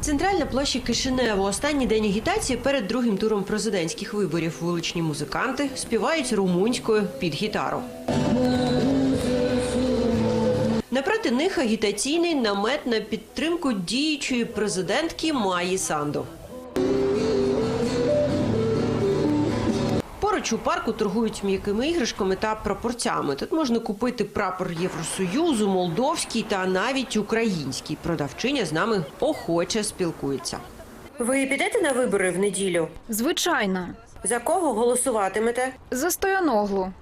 Центральна площа Кишинево. Останній день агітації перед другим туром президентських виборів. Вуличні музиканти співають румунською під гітару. Напроти них агітаційний намет на підтримку діючої президентки Маї Санду. Поруч у парку торгують м'якими іграшками та прапорцями. Тут можна купити прапор Євросоюзу, молдовський та навіть український. Продавчиня з нами охоче спілкується. Ви підете на вибори в неділю? Звичайно, За кого голосуватимете? за стояноглу.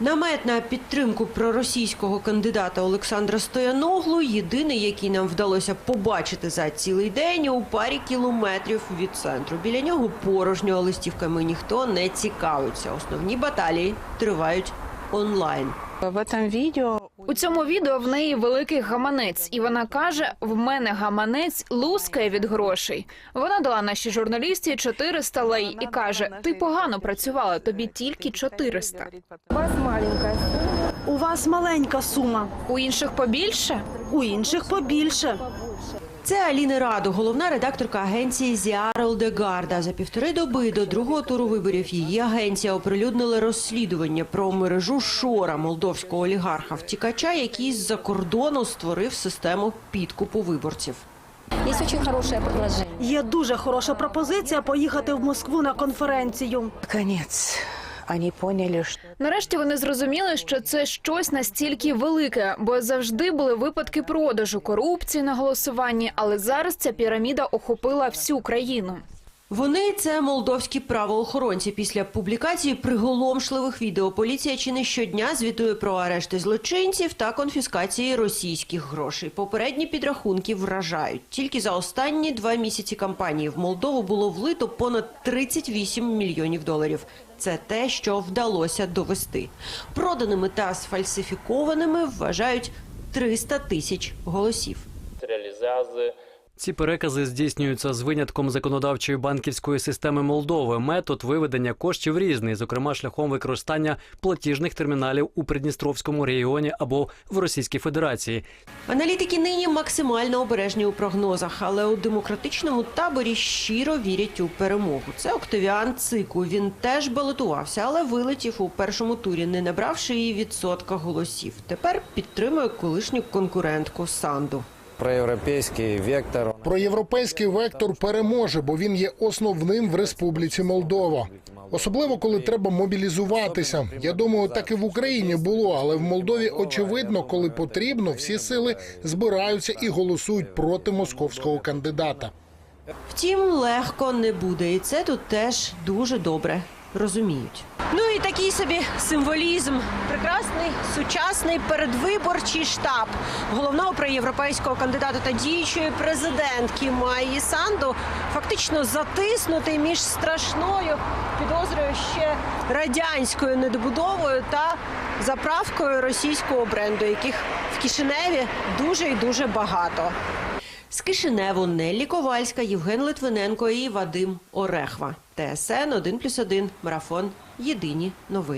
Намет на підтримку проросійського кандидата Олександра Стояноглу єдиний, який нам вдалося побачити за цілий день у парі кілометрів від центру. Біля нього порожньо листівками ніхто не цікавиться. Основні баталії тривають онлайн. В этом видео У цьому відео в неї великий гаманець, і вона каже: в мене гаманець лускає від грошей. Вона дала нашій журналісті 400 лей і каже: Ти погано працювала, тобі тільки 400. У вас маленька сума, У інших побільше. У інших побільше. Це Аліна Радо, головна редакторка агенції Зіарел де Гарда. За півтори доби до другого туру виборів її агенція оприлюднила розслідування про мережу Шора молдовського олігарха втікача, який з-за кордону створив систему підкупу виборців. Есть очень хорошее предложение. Є дуже хороша пропозиція поїхати в Москву на конференцію. конец. Они поняли, что Нарешті вони зрозуміли, що це щось настільки велике, бо завжди були випадки продажу, корупції на голосуванні, але зараз ця піраміда охопила всю країну. Вони це молдовські правоохоронці. Після публікації приголомшливих відео поліція чи не щодня звітує про арешти злочинців та конфіскації російських грошей. Попередні підрахунки вражають. Тільки за останні два місяці кампанії в Молдову було влито понад 38 мільйонів доларів. Це те, що вдалося довести. Проданими та сфальсифікованими вважають 300 тисяч голосів. Ці перекази здійснюються з винятком законодавчої банківської системи Молдови. Метод виведення коштів різний, зокрема шляхом використання платіжних терміналів у Придністровському регіоні або в Російській Федерації. Аналітики нині максимально обережні у прогнозах, але у демократичному таборі щиро вірять у перемогу. Це Октавіан Цику. Він теж балотувався, але вилетів у першому турі, не набравши і відсотка голосів. Тепер підтримує колишню конкурентку Санду. Проєвропейський вектор. Проєвропейський вектор переможе, бо він є основним в Республіці Молдова. Особливо коли треба мобілізуватися. Я думаю, так і в Україні було, але в Молдові очевидно, коли потрібно, всі сили збираються і голосують проти московського кандидата. Втім, легко не буде, і це тут теж дуже добре розуміють. Ну і такий собі символізм. Прекрасний сучасний передвиборчий штаб головного проєвропейського кандидата та діючої президентки Майї Санду фактично затиснутий між страшною підозрою ще радянською недобудовою та заправкою російського бренду, яких в Кишиневі дуже і дуже багато. З Кишиневу Неллі Ковальська, Євген Литвиненко і Вадим Орехва. ТСН 1+,1, Марафон. Єдині новини.